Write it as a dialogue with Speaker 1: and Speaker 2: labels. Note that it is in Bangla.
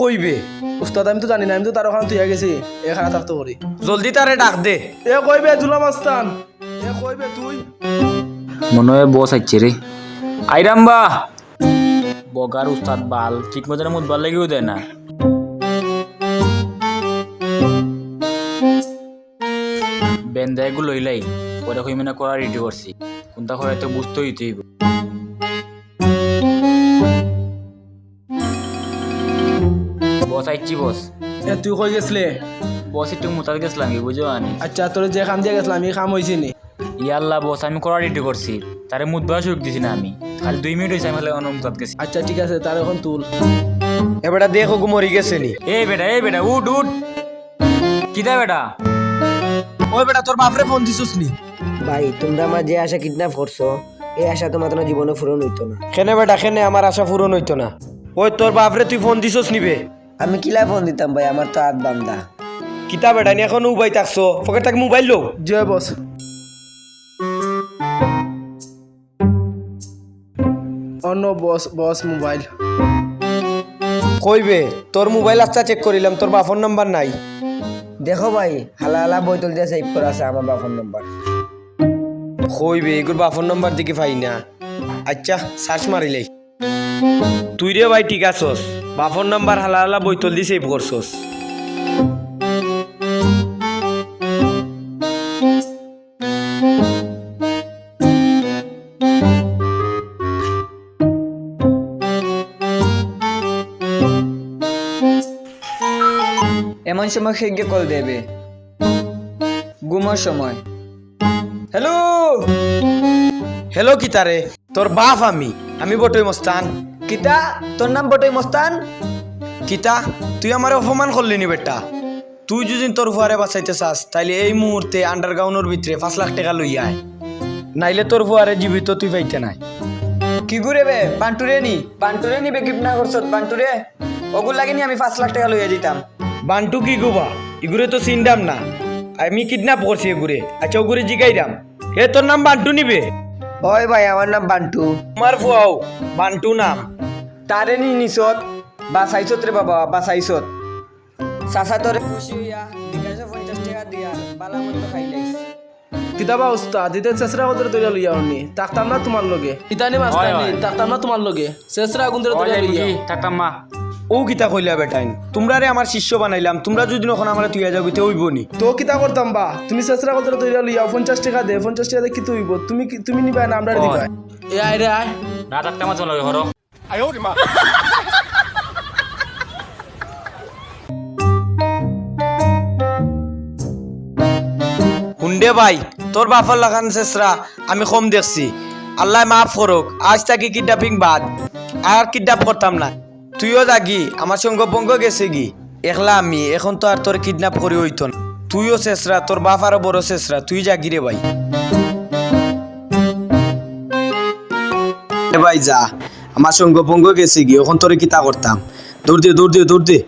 Speaker 1: কইবে।
Speaker 2: উস্তাদ আমি তো জানি না আমি তো তার ওখানে তুই গেছি এখানে থাকতে পারি
Speaker 1: জলদি তারে ডাক দে।
Speaker 2: এ কইবে দুলা মাস্তান এ কইবে তুই।
Speaker 3: মনে হয় বস আইছে রে। আইরাম বা বগার উস্তাদ বাল ঠিক মতো মুদ ভালো লাগিও দেয় না। বেন্দাইগু লইলাই পরে কই মানে করা রেডি করছি। কোনটা করে তো বুঝতে বস আইছি বস।
Speaker 2: এ তুই কই গেছলে?
Speaker 3: বস একটু মোতাল গেছিলাম কি বুঝো আনি।
Speaker 2: আচ্ছা তোর যে কাম দিয়ে গেছিলাম এই কাম হয়েছে নি?
Speaker 3: ইয়াল্লা বস আমি করা রেডি করছি তারে মুদ বলা সুযোগ দিছি না আমি। খালি দুই মিনিট হয়েছে আমি খালি অনুমতাত গেছি।
Speaker 2: আচ্ছা ঠিক আছে তার এখন তুল।
Speaker 1: এবারে দেখো গু মরি গেছে নি।
Speaker 3: এই বেটা এই বেটা উঠ উঠ। কিদা বেটা?
Speaker 1: ওই বেটা তোর বাপরে ফোন দিছিস নি।
Speaker 4: ভাই তোমরা আমার যে আশা কিডন্যাপ করছ এই আশা তোমার তোমার জীবনে পূরণ হইতো না।
Speaker 1: কেনে বেটা কেনে? আমার আশা পূরণ হইতো না। ওই তোর বাপরে তুই ফোন দিছিস নিবে
Speaker 4: আমি কিলা ফোন দিতাম ভাই আমার তো হাত বান্ধা
Speaker 1: কিতা বেটা নি এখন উবাই থাকছো পকেট থেকে মোবাইল লো
Speaker 2: জয় বস। অন্য বস বস মোবাইল।
Speaker 1: কইবে তোর মোবাইল আচ্ছা চেক করিলাম তোর বাপর নাম্বার নাই।
Speaker 4: দেখো ভাই হালা হালা বইতল দিয়ে সেভ করা আছে আমার বাবার নাম্বার।
Speaker 1: কইবে এগুর বাপর নাম্বার দিকে পাই না। আচ্ছা সার্চ মারিলেই তুই রে ভাই ঠিক আছস। বাপর নাম্বার হালা হালা বইতল দি সেভ করছস
Speaker 5: এমন সময় খেগে কল দেবে। ঘুমার সময়। হ্যালো
Speaker 1: হ্যালো কিতারে তোর বাপ আমি। আমি বটই মস্তান।
Speaker 5: কিতা? তোর নাম বটই মস্তান।
Speaker 1: কিতা? তুই আমার অপমান করলি নি বেটা। তুই যদি তোর ফুয়ারে বাঁচাইতে চাস, তাইলে এই মুহূর্তে আন্ডারগ্রাউন্ডের ভিতরে পাঁচ লাখ টাকা লই আয়। নাইলে তোর ফুয়ারে জীবিত তুই পাইতে নাই।
Speaker 5: কি ঘুরে বে? পান্টুরে নি? পান্টুরে নিবে গিফট না করছত? পান্টুরে ওগুল লাগে নি আমি পাঁচ লাখ টাকা লইয়া দিতাম।
Speaker 1: বান্টু কি গুবা ইগুরে তো চিনতাম না। আমি কিডন্যাপ করছি এগুরে। আচ্ছা ওগুরে জিগাইরাম হে, তোর নাম বান্টু নিবে?
Speaker 4: ওই ভাই, আমার নাম বান্টু।
Speaker 1: আমার ফুয়াও, বান্টু নাম।
Speaker 5: তারে নি নিছত বাসাইছত রে বাবা বাসাইছত চাচা তোরে খুশি হইয়া বিকাশে পঞ্চাশ টাকা দিয়া বালা মন্দ খাইলাইছ
Speaker 2: কিতাবা উস্তাদ দিতে চেষ্টা করে তৈরি লইয়া উনি তাকতাম না তোমার লগে। ইতানি মাস্তানি। তাকতাম না তোমার লগে। চেষ্টা আগুন তৈরি লইয়া
Speaker 3: থাকতাম মা
Speaker 1: ও কিতা কইলা বেটাইন তোমরা রে আমার শিষ্য বানাইলাম তোমরা যদি নখন আমার তুই যাও গিতে হইব নি।
Speaker 2: তো কিতা করতাম বা? তুমি চেষ্টা করতে তৈরি লইয়া পঞ্চাশ টাকা দে পঞ্চাশ টাকা দিয়ে কি তুইব তুমি কি- তুমি নিবা না আমরা দিবা এ আয় রে আয়
Speaker 3: না থাকতাম তোমার লগে হরো
Speaker 1: হুন্ডে ভাই তোর বাপার লাগান শেষরা আমি কম দেখছি। আল্লাহ মাফ করুক আজ তাকে কিডন্যাপিং বাদ। আর কিডন্যাপ করতাম না। তুইও জাগি আমার সঙ্গ বঙ্গ গেছে গি। একলা আমি এখন তো আর তোর কিডন্যাপ করি হইতো না। তুইও শেষরা তোর বাপ আরও বড় শেষরা তুই জাগি রে ভাই। ভাই যা আমার সঙ্গে ভঙ্গ গেছে গিয়ে, এখন তোরে কিতা করতাম? দৌড় দিয়ে দৌড় দিয়ে দৌড় দে।